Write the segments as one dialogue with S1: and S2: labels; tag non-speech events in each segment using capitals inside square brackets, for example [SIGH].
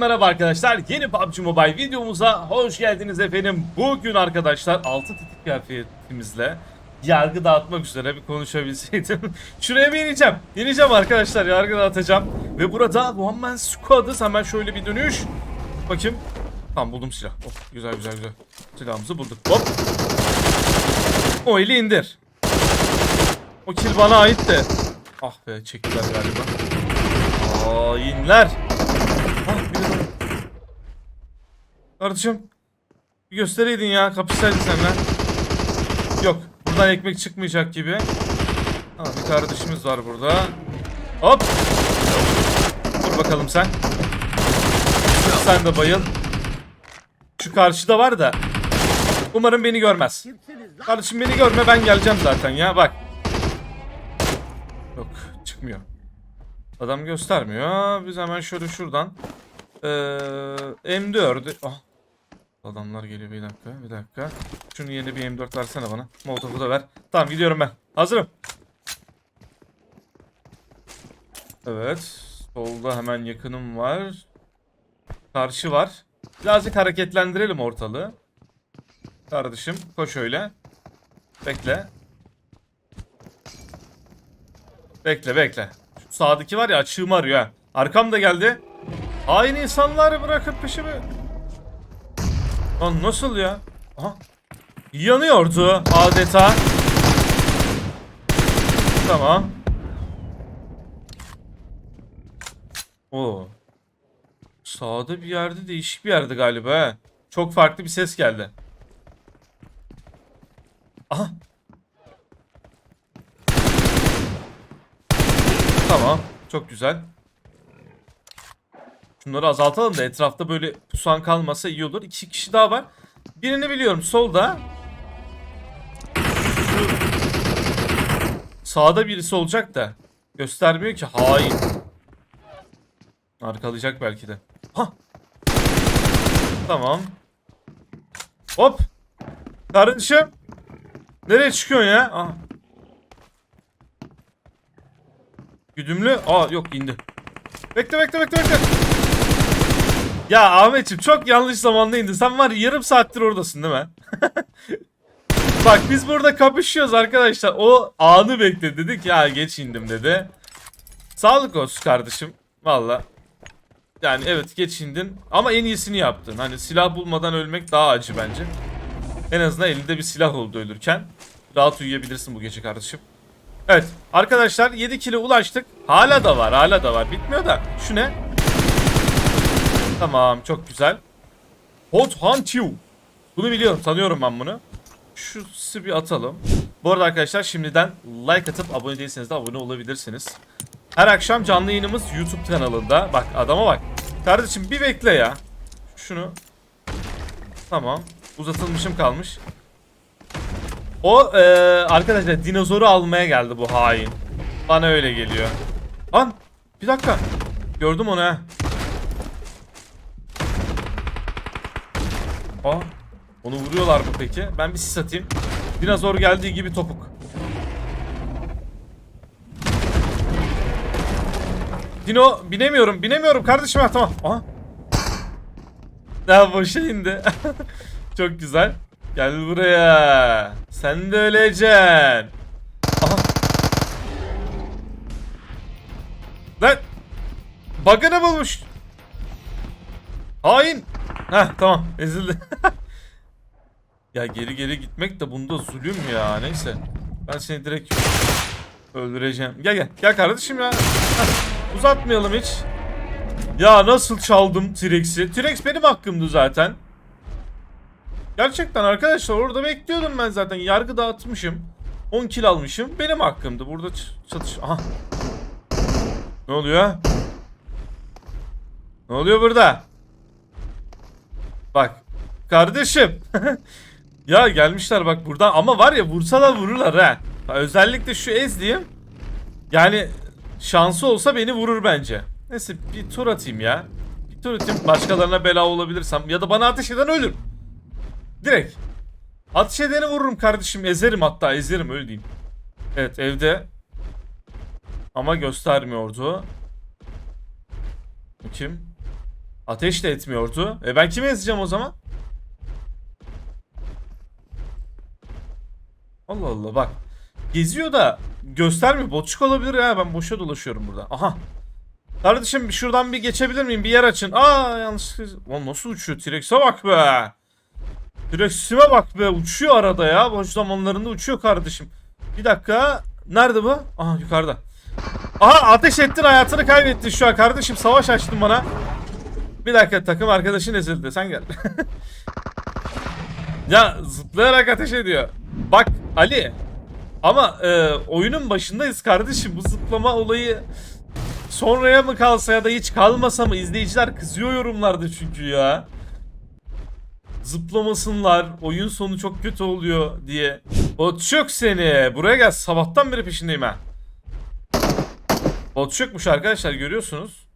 S1: Merhaba arkadaşlar. Yeni PUBG Mobile videomuza hoş geldiniz efendim. Bugün arkadaşlar 6 tetik kıyafetimizle yargı dağıtmak üzere bir konuşabilseydim. [LAUGHS] Şuraya bir ineceğim. İneceğim arkadaşlar yargı dağıtacağım. Ve burada One Man Squad'ız. Hemen şöyle bir dönüş. Bakayım. Tamam buldum silah. Oh, güzel güzel güzel. Silahımızı bulduk. Hop. O eli indir. O kill bana ait de. Ah be çektiler galiba. Hainler. Ah biri daha. Kardeşim. Bir göstereydin ya kapışsaydın seninle. Yok. Buradan ekmek çıkmayacak gibi. Ha, bir kardeşimiz var burada. Hop. Dur bakalım sen. Sen de bayıl. Şu karşıda var da. Umarım beni görmez. Kardeşim beni görme ben geleceğim zaten ya bak. Yok çıkmıyor. Adam göstermiyor. Biz hemen şöyle şuradan ee, M4'ü ah. Adamlar geliyor bir dakika bir dakika. Şunu yeni bir M4 versene bana. Molotof'u da ver. Tamam gidiyorum ben. Hazırım. Evet. Solda hemen yakınım var. Karşı var. Birazcık hareketlendirelim ortalığı. Kardeşim koş öyle. Bekle. Bekle bekle. Şu sağdaki var ya açığımı arıyor ha. Arkam da geldi. Aynı insanları bırakıp peşimi. Lan nasıl ya? Aha. Yanıyordu adeta. Tamam. Oo. Sağda bir yerde değişik bir yerde galiba he. Çok farklı bir ses geldi. Aha. Tamam. Çok güzel. Şunları azaltalım da etrafta böyle pusan kalmasa iyi olur. İki kişi daha var. Birini biliyorum solda. Sağda birisi olacak da. Göstermiyor ki. Hain. Arkalayacak belki de. Ha. Tamam. Hop. Kardeşim. Nereye çıkıyorsun ya? Aha. Güdümlü. Aa yok indi. Bekle bekle bekle bekle. Ya Ahmetciğim çok yanlış zamanda indi. Sen var ya yarım saattir oradasın değil mi? [LAUGHS] Bak biz burada kapışıyoruz arkadaşlar. O anı bekledi dedi ki ya geç indim dedi. Sağlık olsun kardeşim. Valla. Yani evet geç indin ama en iyisini yaptın. Hani silah bulmadan ölmek daha acı bence. En azından elinde bir silah oldu ölürken. Rahat uyuyabilirsin bu gece kardeşim. Evet arkadaşlar 7 kilo ulaştık. Hala da var hala da var. Bitmiyor da. Şu ne? Tamam çok güzel. Hot Hunt You. Bunu biliyorum tanıyorum ben bunu. Şu bir atalım. Bu arada arkadaşlar şimdiden like atıp abone değilseniz de abone olabilirsiniz. Her akşam canlı yayınımız YouTube kanalında. Bak adama bak. Kardeşim bir bekle ya. Şunu. Tamam. Uzatılmışım kalmış. O eee, arkadaşlar dinozoru almaya geldi bu hain. Bana öyle geliyor. Lan bir dakika. Gördüm onu ha. Aa, onu vuruyorlar mı peki? Ben bir sis atayım. Dinozor geldiği gibi topuk. Dino binemiyorum binemiyorum kardeşim ha tamam. Aha. Daha boşa indi. [LAUGHS] Çok güzel. Gel buraya. Sen de öleceksin. Aha. Lan. Bug'ını bulmuş. Hain. Heh tamam ezildi. [LAUGHS] ya geri geri gitmek de bunda zulüm ya neyse. Ben seni direkt öldüreceğim. Gel gel gel kardeşim ya. Heh, uzatmayalım hiç. Ya nasıl çaldım T-Rex'i? T-Rex benim hakkımdı zaten. Gerçekten arkadaşlar orada bekliyordum ben zaten. Yargı dağıtmışım. 10 kill almışım. Benim hakkımdı. Burada çatış... Aha. Ne oluyor? Ne oluyor burada? Bak. Kardeşim. [LAUGHS] ya gelmişler bak buradan. Ama var ya vursalar vururlar ha. Özellikle şu ez diyeyim. Yani şansı olsa beni vurur bence. Neyse bir tur atayım ya. Bir tur atayım. Başkalarına bela olabilirsem. Ya da bana ateş eden ölür. Direkt. Ateş edeni vururum kardeşim. Ezerim hatta ezerim öyle diyeyim. Evet evde. Ama göstermiyordu. Kim? Ateş de etmiyordu. E ben kimi ezeceğim o zaman? Allah Allah bak. Geziyor da göstermiyor. Botçuk olabilir ya. Ben boşa dolaşıyorum burada. Aha. Kardeşim şuradan bir geçebilir miyim? Bir yer açın. Aa yanlış. Lan nasıl uçuyor? T-Rex'e bak be. T-Rex'ime bak be. Uçuyor arada ya. Boş zamanlarında uçuyor kardeşim. Bir dakika. Nerede bu? Aha yukarıda. Aha ateş ettin hayatını kaybettin şu an kardeşim. Savaş açtın bana. Bir dakika takım arkadaşın ezildi. Sen gel. [LAUGHS] ya zıplayarak ateş ediyor. Bak Ali. Ama e, oyunun başındayız kardeşim. Bu zıplama olayı sonraya mı kalsa ya da hiç kalmasa mı? izleyiciler kızıyor yorumlarda çünkü ya. Zıplamasınlar. Oyun sonu çok kötü oluyor diye. Botçuk seni. Buraya gel. Sabahtan beri peşindeyim ha. Botçukmuş arkadaşlar görüyorsunuz.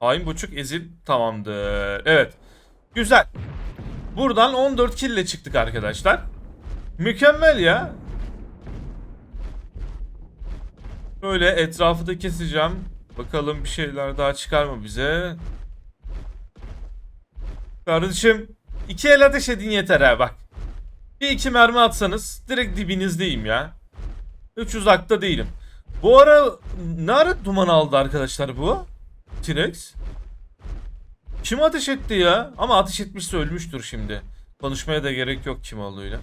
S1: Hain Botçuk ezil tamamdır. Evet. Güzel. Buradan 14 kill ile çıktık arkadaşlar. Mükemmel ya. Böyle etrafı da keseceğim. Bakalım bir şeyler daha çıkar mı bize? Kardeşim iki el ateş edin yeter ha bak. Bir iki mermi atsanız direkt dibinizdeyim ya. Hiç uzakta değilim. Bu ara ne ara duman aldı arkadaşlar bu? T-Rex. Kim ateş etti ya? Ama ateş etmişse ölmüştür şimdi. Konuşmaya da gerek yok kim olduğuyla.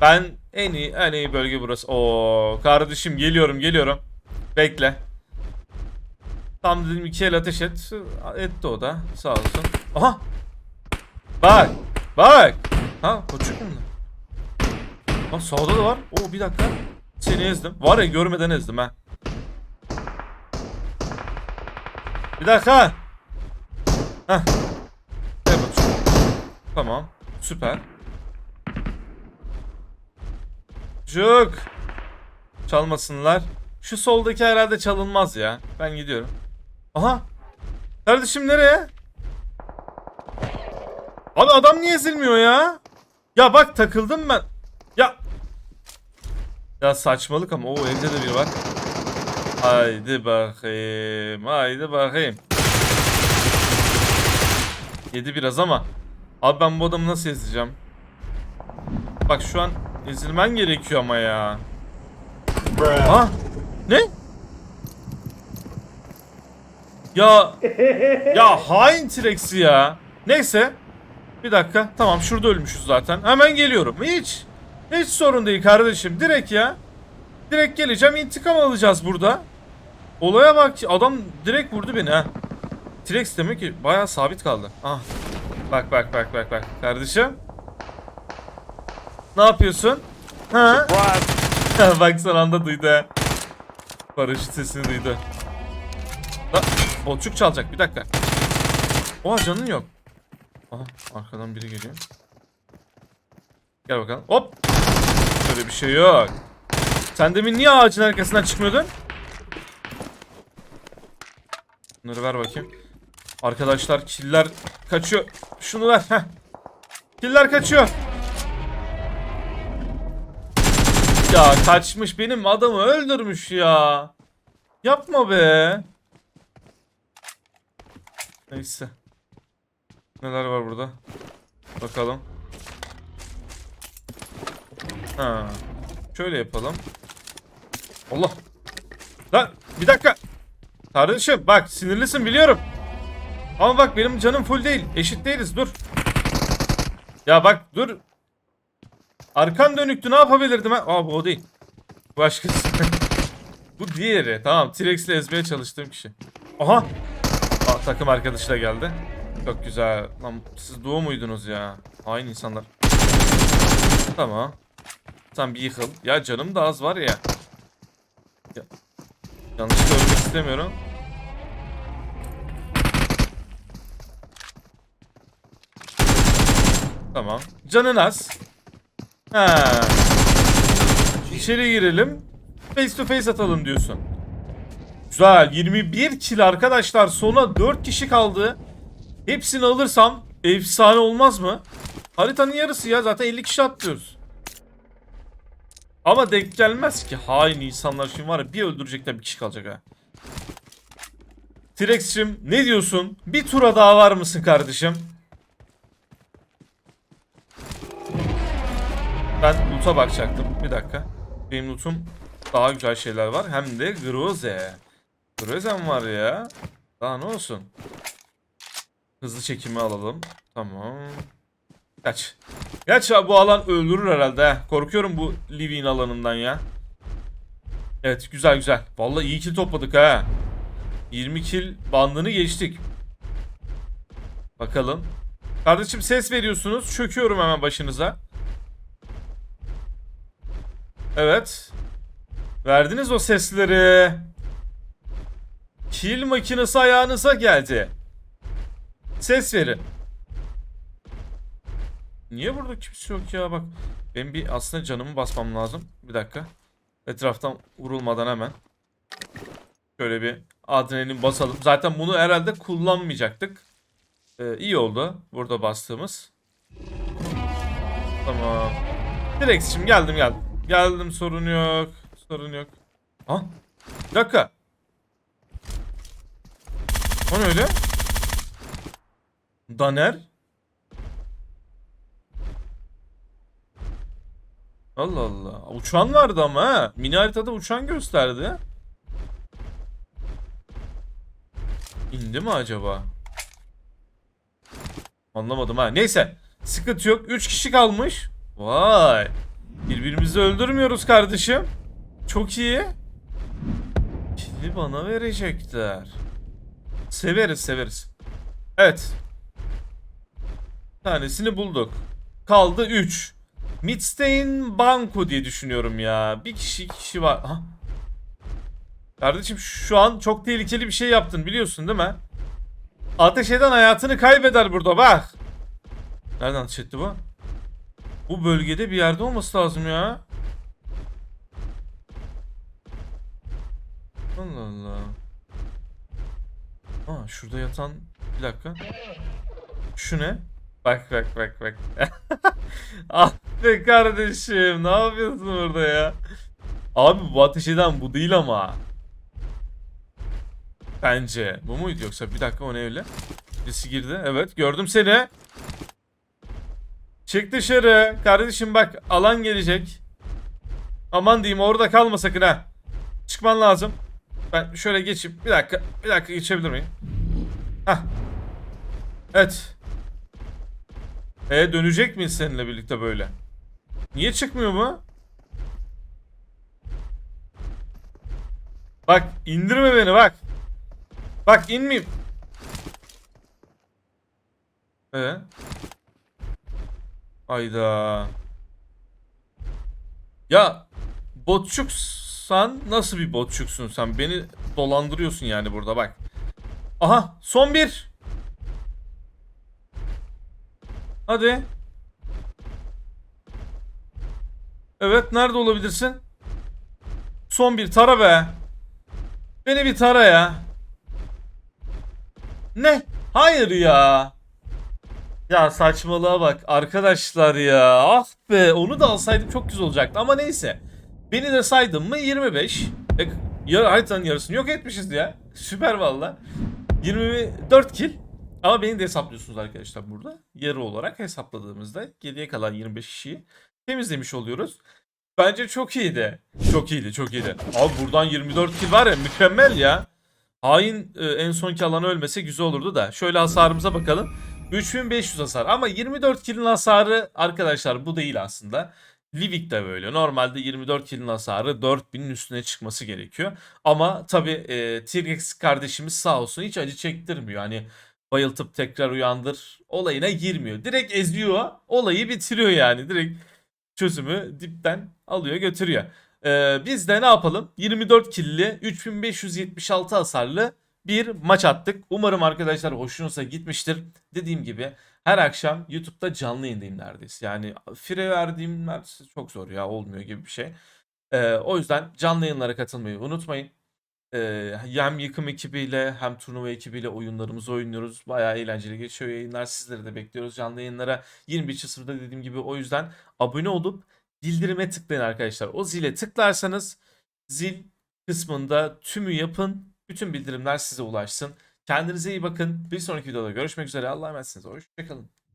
S1: Ben en iyi en iyi bölge burası. Oo kardeşim geliyorum geliyorum. Bekle. Tam dedim iki el ateş et. Etti o da. Sağ olsun. Aha. Bak. Bak. Ha koçuk mu? Ha sağda da var. Oo bir dakika. Seni ezdim. Var ya görmeden ezdim ha. Bir dakika. Heh. Evet. Tamam. Süper. Cuk. Çalmasınlar. Şu soldaki herhalde çalınmaz ya. Ben gidiyorum. Aha. Kardeşim nereye? Abi adam niye ezilmiyor ya? Ya bak takıldım ben. Ya. Ya saçmalık ama o evde de biri var. Haydi bakayım. Haydi bakayım. Yedi biraz ama. Abi ben bu adamı nasıl ezeceğim? Bak şu an ezilmen gerekiyor ama ya. Ha? Ne? Ya ya hain T-Rex'i ya. Neyse. Bir dakika. Tamam şurada ölmüşüz zaten. Hemen geliyorum. Hiç hiç sorun değil kardeşim. Direkt ya. Direkt geleceğim. intikam alacağız burada. Olaya bak. Adam direkt vurdu beni ha. T-Rex demek ki bayağı sabit kaldı. Ah. Bak bak bak bak bak. Kardeşim. Ne yapıyorsun? [LAUGHS] Ha? bak son anda duydu ha. Paraşüt sesini duydu. Ha, botçuk çalacak bir dakika. Oha canın yok. Aha arkadan biri geliyor. Gel bakalım. Hop. Böyle bir şey yok. Sen demin niye ağacın arkasından çıkmıyordun? Bunları ver bakayım. Arkadaşlar killer kaçıyor. Şunu ver. Heh. Killer kaçıyor. Ya kaçmış benim adamı öldürmüş ya. Yapma be. Neyse. Neler var burada? Bakalım. Ha. Şöyle yapalım. Allah. Lan bir dakika. Kardeşim bak sinirlisin biliyorum. Ama bak benim canım full değil. Eşit değiliz dur. Ya bak dur. Arkan dönüktü ne yapabilirdim ha? Aa bu o değil. Başkası. [LAUGHS] bu diğeri. Tamam T-Rex'le ezmeye çalıştığım kişi. Aha. Aa, takım arkadaşı da geldi. Çok güzel. Lan siz duo muydunuz ya? Hain insanlar. Tamam. Sen bir yıkıl. Ya canım da az var ya. ya. Yanlışlıkla ölmek istemiyorum. Tamam. Canın az. Ha. İçeri girelim. Face to face atalım diyorsun. Güzel. 21 kill arkadaşlar. Sona 4 kişi kaldı. Hepsini alırsam efsane olmaz mı? Haritanın yarısı ya. Zaten 50 kişi atlıyoruz. Ama denk gelmez ki. Hain insanlar şimdi var ya bir öldürecekler bir kişi kalacak ha. T-Rex'cim ne diyorsun? Bir tura daha var mısın kardeşim? Ben loot'a bakacaktım. Bir dakika. Benim loot'um daha güzel şeyler var. Hem de Groze. Groze'm var ya. Daha ne olsun? Hızlı çekimi alalım. Tamam. Kaç. Kaç ya bu alan öldürür herhalde. he. Korkuyorum bu living alanından ya. Evet güzel güzel. Vallahi iyi kill topladık ha. 20 kill bandını geçtik. Bakalım. Kardeşim ses veriyorsunuz. Çöküyorum hemen başınıza. Evet. Verdiniz o sesleri. Kill makinesi ayağınıza geldi. Ses verin. Niye burada kimse yok ya bak. Ben bir aslında canımı basmam lazım. Bir dakika. Etraftan vurulmadan hemen. Şöyle bir adrenalin basalım. Zaten bunu herhalde kullanmayacaktık. Ee, iyi oldu burada bastığımız. Tamam. Direkt şimdi geldim geldim. Geldim sorun yok. Sorun yok. Ha? Bir dakika. O ne öyle? Daner? Allah Allah. Uçan vardı ama ha. Mini haritada uçan gösterdi. İndi mi acaba? Anlamadım ha. Neyse. Sıkıntı yok. 3 kişi kalmış. Vay. Birbirimizi öldürmüyoruz kardeşim. Çok iyi. Kili bana verecekler. Severiz severiz. Evet. Tanesini bulduk. Kaldı 3. Midstein Banko diye düşünüyorum ya. Bir kişi iki kişi var. Ha? Kardeşim şu an çok tehlikeli bir şey yaptın biliyorsun değil mi? Ateş eden hayatını kaybeder burada bak. Nereden ateş etti bu? Bu bölgede bir yerde olması lazım ya. Allah Allah. Aa şurada yatan bir dakika. Şu ne? Bak bak bak bak. [LAUGHS] ah kardeşim ne yapıyorsun orada ya? Abi bu ateş eden bu değil ama. Bence. Bu muydu yoksa? Bir dakika o ne öyle? Birisi girdi. Evet gördüm seni. Çık dışarı. Kardeşim bak alan gelecek. Aman diyeyim orada kalma sakın ha. Çıkman lazım. Ben şöyle geçeyim. Bir dakika. Bir dakika geçebilir miyim? Hah. Evet. E dönecek miyiz seninle birlikte böyle? Niye çıkmıyor bu? Bak indirme beni bak. Bak inmeyeyim. Ee? Ayda. Ya botçuksan nasıl bir botçuksun sen? Beni dolandırıyorsun yani burada bak. Aha son bir. Hadi. Evet nerede olabilirsin? Son bir tara be. Beni bir tara ya. Ne? Hayır ya. Ya saçmalığa bak arkadaşlar ya. Ah be onu da alsaydım çok güzel olacaktı ama neyse. Beni de saydım mı 25. E, yar haritanın yarısını yok etmişiz ya. Süper valla. 24 kill. Ama beni de hesaplıyorsunuz arkadaşlar burada. Yarı olarak hesapladığımızda geriye kalan 25 kişiyi temizlemiş oluyoruz. Bence çok iyiydi. Çok iyiydi, çok iyiydi. Abi buradan 24 kill var ya mükemmel ya. Hain e, en sonki alanı ölmese güzel olurdu da. Şöyle hasarımıza bakalım. 3500 hasar ama 24 kill'in hasarı arkadaşlar bu değil aslında. Livik de böyle. Normalde 24 kill'in hasarı 4000'in üstüne çıkması gerekiyor. Ama tabi e, T-Rex kardeşimiz sağ olsun hiç acı çektirmiyor. Hani bayıltıp tekrar uyandır olayına girmiyor. Direkt eziyor olayı bitiriyor yani. Direkt çözümü dipten alıyor götürüyor. Ee, biz de ne yapalım? 24 killi 3576 hasarlı bir maç attık. Umarım arkadaşlar hoşunuza gitmiştir. Dediğim gibi her akşam YouTube'da canlı yayındayım neredeyse. Yani fire verdiğim neredeyse çok zor ya olmuyor gibi bir şey. Ee, o yüzden canlı yayınlara katılmayı unutmayın. Ee, hem yıkım ekibiyle hem turnuva ekibiyle oyunlarımızı oynuyoruz. Bayağı eğlenceli geçiyor yayınlar. Sizleri de bekliyoruz canlı yayınlara. 21.00'da dediğim gibi o yüzden abone olup bildirime tıklayın arkadaşlar. O zile tıklarsanız zil kısmında tümü yapın. Bütün bildirimler size ulaşsın. Kendinize iyi bakın. Bir sonraki videoda görüşmek üzere. Allah'a emanetsiniz. Hoşçakalın.